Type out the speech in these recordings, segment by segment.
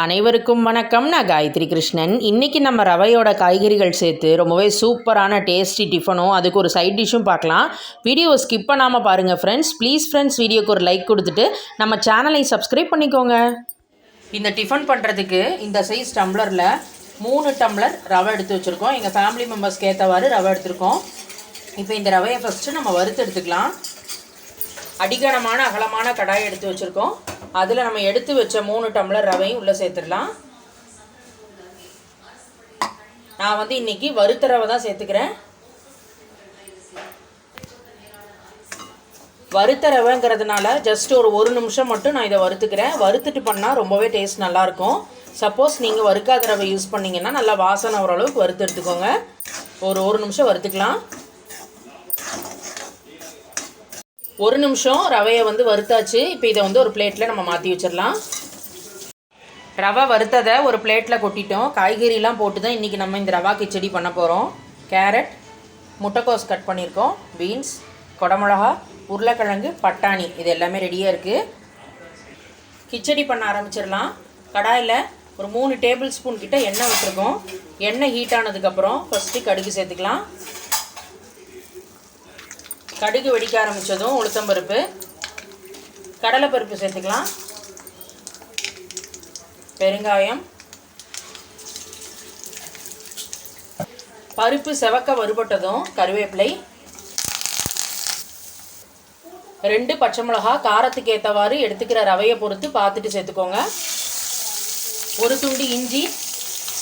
அனைவருக்கும் வணக்கம். நான் காயத்ரி கிருஷ்ணன். இன்றைக்கி நம்ம ரவையோட காய்கறிகள் சேர்த்து ரொம்பவே சூப்பரான டேஸ்டி டிஃபனும் அதுக்கு ஒரு சைட் டிஷ்ஷும் பார்க்கலாம். வீடியோ ஸ்கிப் பண்ணாமல் பாருங்கள் ஃப்ரெண்ட்ஸ் ப்ளீஸ் ஃப்ரெண்ட்ஸ் வீடியோக்கு ஒரு லைக் கொடுத்துட்டு நம்ம சேனலை சப்ஸ்கிரைப் பண்ணிக்கோங்க. இந்த டிஃபன் பண்ணுறதுக்கு இந்த சைஸ் டம்ளரில் மூணு டம்ளர் ரவை எடுத்து வச்சுருக்கோம். எங்கள் ஃபேமிலி மெம்பர்ஸ்க்கு ஏற்றவாறு ரவை எடுத்திருக்கோம். இப்போ இந்த ரவையை ஃபஸ்ட்டு நம்ம வறுத்து எடுத்துக்கலாம். அடிகனமான அகலமான கடாயை எடுத்து வச்சுருக்கோம். அதில் நம்ம எடுத்து வச்ச மூணு டம்ளர் ரவையும் உள்ளே சேர்த்துடலாம். நான் வந்து இன்னைக்கு வறுத்த ரவை தான் சேர்த்துக்கிறேன். வறுத்த ரவைங்கிறதுனால ஜஸ்ட் ஒரு ஒரு நிமிஷம் மட்டும் நான் இதை வறுத்துக்கிறேன். வறுத்துட்டு பண்ணால் ரொம்பவே டேஸ்ட் நல்லாயிருக்கும். சப்போஸ் நீங்கள் வறுக்காத ரவை யூஸ் பண்ணிங்கன்னா நல்லா வாசனை ஓரளவுக்கு வறுத்து எடுத்துக்கோங்க. ஒரு ஒரு நிமிஷம் வறுத்துக்கலாம். ஒரு நிமிஷம் ரவையை வந்து வறுத்தாச்சு. இப்போ இதை வந்து ஒரு பிளேட்டில் நம்ம மாற்றி வச்சிடலாம். ரவை வறுத்ததை ஒரு பிளேட்டில் கொட்டிட்டோம். காய்கறிலாம் போட்டு தான் இன்றைக்கி நம்ம இந்த ரவா கிச்சடி பண்ண போகிறோம் கேரட் முட்டைக்கோஸ் கட் பண்ணியிருக்கோம். பீன்ஸ் குடமிளகா உருளைக்கிழங்கு பட்டாணி. இது எல்லாமே ரெடியாக இருக்குது கிச்சடி பண்ண ஆரம்பிச்சிடலாம். கடாயில் ஒரு மூணு டேபிள் ஸ்பூன் கிட்ட எண்ணெய் விட்டுருக்கோம். எண்ணெய் ஹீட் ஆனதுக்கப்புறம் ஃபஸ்ட்டு கடுகு சேர்த்துக்கலாம். கடுகு வெடிக்க ஆரம்பித்ததும் உளுத்தம்பருப்பு கடலைப்பருப்பு சேர்த்துக்கலாம். பெருங்காயம். பருப்பு செவக்க வறுபட்டதும் கருவேப்பிலை. ரெண்டு பச்சை மிளகா காரத்துக்கு ஏற்றவாறு எடுத்துக்கிற ரவையை பொறுத்து பார்த்துட்டு சேர்த்துக்கோங்க. ஒரு துண்டு இஞ்சி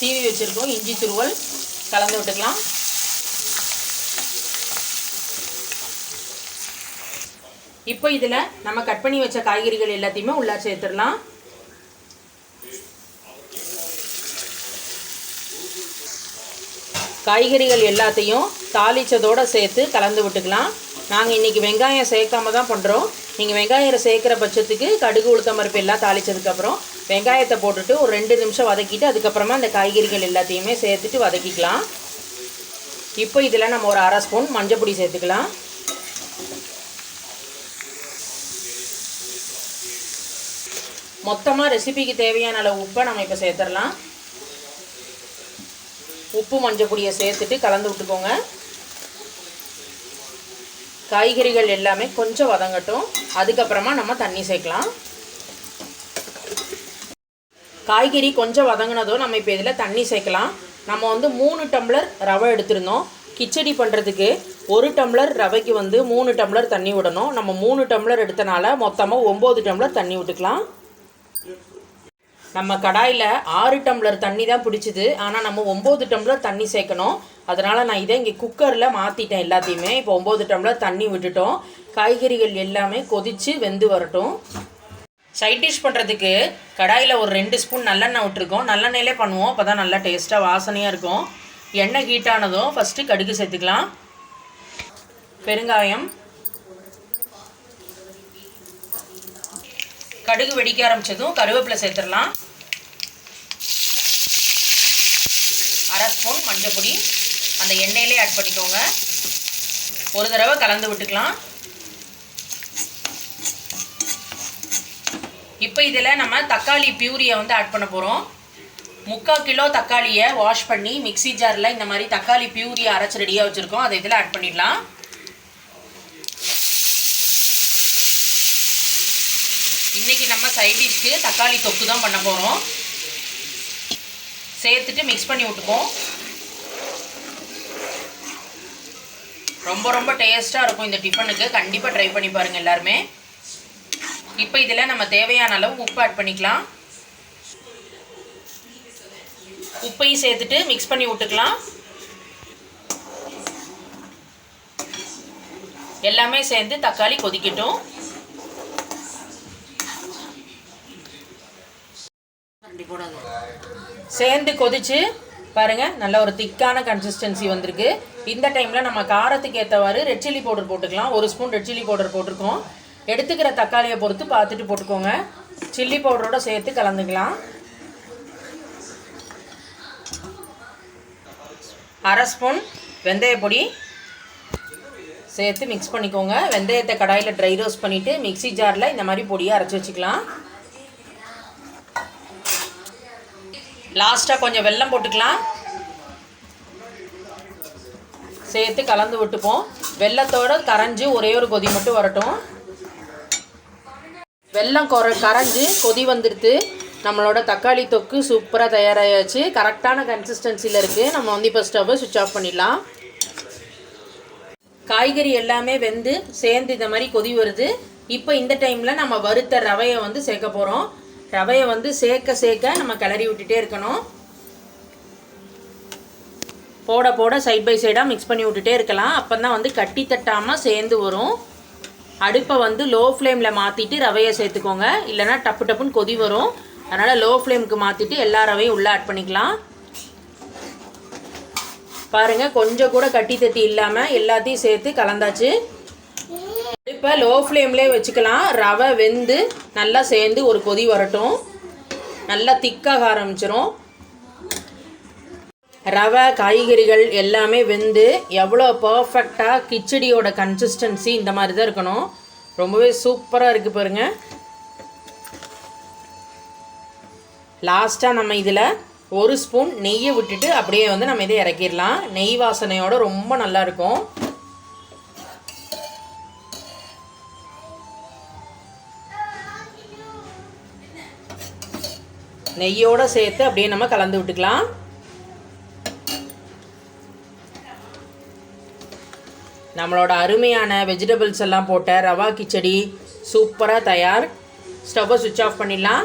சீவி வச்சுருக்கோம். இஞ்சி துருவல் கலந்து விட்டுக்கலாம். இப்போ இதில் நம்ம கட் பண்ணி வச்ச காய்கறிகள் எல்லாத்தையுமே உள்ளே சேர்த்துடலாம். காய்கறிகள் எல்லாத்தையும் தாளித்ததோடு சேர்த்து கலந்து விட்டுக்கலாம். நாங்கள் இன்றைக்கி வெங்காயம் சேர்க்காம தான் பண்ணுறோம் நீங்கள் வெங்காயம் சேர்க்குற பட்சத்துக்கு கடுகு உளுத்தம் பருப்பு எல்லாம் தாளித்ததுக்கப்புறம் வெங்காயத்தை போட்டுட்டு ஒரு ரெண்டு நிமிஷம் வதக்கிட்டு அதுக்கப்புறமா அந்த காய்கறிகள் எல்லாத்தையுமே சேர்த்துட்டு வதக்கிக்கலாம். இப்போ இதில் நம்ம ஒரு அரை ஸ்பூன் மஞ்சள் பொடி சேர்த்துக்கலாம். மொத்தமாக ரெசிபிக்கு தேவையான அளவு உப்பை நம்ம இப்போ சேர்த்துடலாம். உப்பு மஞ்சள் பொடியை சேர்த்துட்டு கலந்து விட்டுக்கோங்க. காய்கறிகள் எல்லாமே கொஞ்சம் வதங்கட்டும். அதுக்கப்புறமா நம்ம தண்ணி சேர்க்கலாம். காய்கறி கொஞ்சம் வதங்கினதும் நம்ம இப்போ இதில் தண்ணி சேர்க்கலாம். நம்ம வந்து மூணு டம்ளர் ரவை எடுத்திருந்தோம். கிச்சடி பண்ணுறதுக்கு ஒரு டம்ளர் ரவைக்கு வந்து மூணு டம்ளர் தண்ணி விடணும். நம்ம மூணு டம்ளர் எடுத்தனால மொத்தமாக ஒம்பது டம்ளர் தண்ணி விட்டுக்கலாம். நம்ம கடாயில் ஆறு டம்ளர் தண்ணி தான் பிடிச்சிது. ஆனால் நம்ம ஒம்பது டம்ளர் தண்ணி சேர்க்கணும். அதனால் நான் இதை இங்கே குக்கரில் மாற்றிட்டேன் எல்லாத்தையுமே. இப்போ ஒம்பது டம்ளர் தண்ணி விட்டுட்டோம். காய்கறிகள் எல்லாமே கொதித்து வெந்து வரட்டும். சைட் டிஷ் பண்ணுறதுக்கு கடாயில் ஒரு ரெண்டு ஸ்பூன் நல்லெண்ணெய் விட்டுருக்கோம். நல்லெண்ணெயிலே பண்ணுவோம். அப்போ தான் நல்லா டேஸ்ட்டாக வாசனையாக இருக்கும். எண்ணெய் ஹீட் ஆனதும் ஃபஸ்ட்டு கடுகு சேர்த்துக்கலாம். பெருங்காயம். கடுகு வெடிக்க ஆரம்பித்ததும் கருவேப்பிலை சேர்த்துடலாம். அரை ஸ்பூன் மஞ்சள் பொடி. அந்த எண்ணெயிலே ஆட் பண்ணிக்கோங்க. ஒரு தடவை கலந்து விட்டுக்கலாம். இப்போ இதில் நம்ம தக்காளி பியூரியை வந்து ஆட் பண்ண போகிறோம் முக்கால் கிலோ தக்காளியை வாஷ் பண்ணி மிக்சி ஜாரில் இந்த மாதிரி தக்காளி பியூரியை அரைச்சி ரெடியாக வச்சுருக்கோம். அதை இதில் ஆட் பண்ணிடலாம். இன்றைக்கி நம்ம சைட் டிஷ்க்கு தக்காளி தொக்கு தான் பண்ண போகிறோம் சேர்த்துட்டு மிக்ஸ் பண்ணி விட்டுப்போம் ரொம்ப ரொம்ப டேஸ்ட்டாக இருக்கும் இந்த டிஃபனுக்கு கண்டிப்பாக ட்ரை பண்ணி பாருங்கள் எல்லாருமே. இப்போ இதில் நம்ம தேவையான அளவு உப்பு ஆட் பண்ணிக்கலாம். உப்பையும் சேர்த்துட்டு மிக்ஸ் பண்ணி விட்டுக்கலாம். எல்லாமே சேர்ந்து தக்காளி கொதிக்கட்டும். சேர்ந்து கொதிச்சு பாருங்க நல்ல ஒரு திக்கான கன்சிஸ்டன்சி வந்திருக்கு. இந்த டைமில் நம்ம காரத்துக்கு ஏற்றவாறு ரெட் சில்லி பவுடர் போட்டுக்கலாம். ஒரு ஸ்பூன் ரெட் சில்லி பவுடர் போட்டிருக்கோம். எடுத்துக்கிற தக்காளியை பொறுத்து பார்த்துட்டு போட்டுக்கோங்க. சில்லி பவுடரோட சேர்த்து கலந்துக்கலாம். அரை ஸ்பூன் வெந்தய பொடி சேர்த்து மிக்ஸ் பண்ணிக்கோங்க. வெந்தயத்தை கடாயில் ட்ரை ரோஸ்ட் பண்ணிவிட்டு மிக்ஸி ஜாரில் இந்த மாதிரி பொடியை அரைச்சி வச்சுக்கலாம். லாஸ்ட்டாக கொஞ்சம் வெல்லம் போட்டுக்கலாம். சேர்த்து கலந்து விட்டுப்போம். வெள்ளத்தோடு கரைஞ்சி ஒரே ஒரு கொதி மட்டும் வரட்டும். வெல்லம் கொர கரைஞ்சி கொதி வந்துடுது நம்மளோட தக்காளி தொக்கு சூப்பராக தயாராகியாச்சு கரெக்டான கன்சிஸ்டன்சியில் இருக்குது நம்ம வந்து இப்போ ஸ்டவ்வை சுவிட்ச் ஆஃப் பண்ணிடலாம். காய்கறி எல்லாமே வெந்து சேர்ந்து இந்த மாதிரி கொதி வருது. இப்போ இந்த டைமில் நம்ம வறுத்த ரவையை வந்து சேர்க்க போகிறோம் ரவையை வந்து சேர்க்க சேர்க்க நம்ம கிளறி விட்டுட்டே இருக்கணும். போட போட சைட் பை சைடாக மிக்ஸ் பண்ணி விட்டுட்டே இருக்கலாம். அப்போ தான் வந்து கட்டி தட்டாமல் சேர்ந்து வரும். அடுப்பை வந்து லோ ஃப்ளேமில் மாற்றிட்டு ரவையை சேர்த்துக்கோங்க. இல்லைனா டப்பு டப்புன்னு கொதி வரும். அதனால் லோ ஃப்ளேமுக்கு மாற்றிட்டு எல்லா ரவையும் உள்ளே ஆட் பண்ணிக்கலாம். பாருங்கள் கொஞ்சம் கூட கட்டி தட்டி இல்லாமல் எல்லாத்தையும் சேர்த்து கலந்தாச்சு. இப்போ லோ ஃப்ளேம்லேயே வச்சுக்கலாம். ரவை வெந்து நல்லா சேர்ந்து ஒரு கொதி வரட்டும். நல்லா திக்காக ஆரம்பிச்சிரும். ரவை காய்கறிகள் எல்லாமே வெந்து எவ்வளோ பர்ஃபெக்டாக கிச்சடியோட கன்சிஸ்டன்சி இந்த மாதிரி தான் இருக்கணும். ரொம்பவே சூப்பராக இருக்குது பாருங்க. லாஸ்ட்டாக நம்ம இதில் ஒரு ஸ்பூன் நெய்யை விட்டுட்டு அப்படியே வந்து நம்ம இதை இறக்கிடலாம். நெய் வாசனையோடு ரொம்ப நல்லாயிருக்கும் நெய்யோடு சேர்த்து அப்படியே நம்ம கலந்து விட்டுக்கலாம். நம்மளோட அருமையான வெஜிடபிள்ஸ் எல்லாம் போட்ட ரவா கிச்சடி சூப்பராக தயார். ஸ்டவ்வை சுவிட்ச் ஆஃப் பண்ணிடலாம்.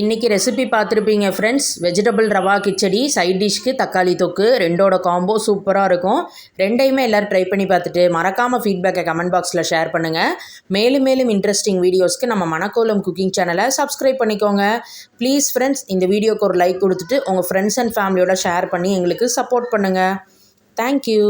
இன்றைக்கி ரெசிபி பார்த்துருப்பீங்க friends vegetable rava kichadi side டிஷ்க்கு தக்காளி தொக்கு ரெண்டோட காம்போ சூப்பராக இருக்கும். ரெண்டையுமே எல்லோரும் ட்ரை பண்ணி பார்த்துட்டு மறக்காமல் ஃபீட்பேக்கை கமெண்ட் பாக்ஸில் ஷேர் பண்ணுங்கள் மேலும் மேலும் இன்ட்ரெஸ்டிங் வீடியோஸ்க்கு நம்ம மணக்கோலம் குக்கிங் சேனலை சப்ஸ்கிரைப் பண்ணிக்கோங்க. ப்ளீஸ் ஃப்ரெண்ட்ஸ் இந்த வீடியோக்கு ஒரு லைக் கொடுத்துட்டு உங்கள் ஃப்ரெண்ட்ஸ் அண்ட் ஃபேமிலியோட ஷேர் பண்ணி எங்களுக்கு சப்போர்ட் பண்ணுங்கள் தேங்க்யூ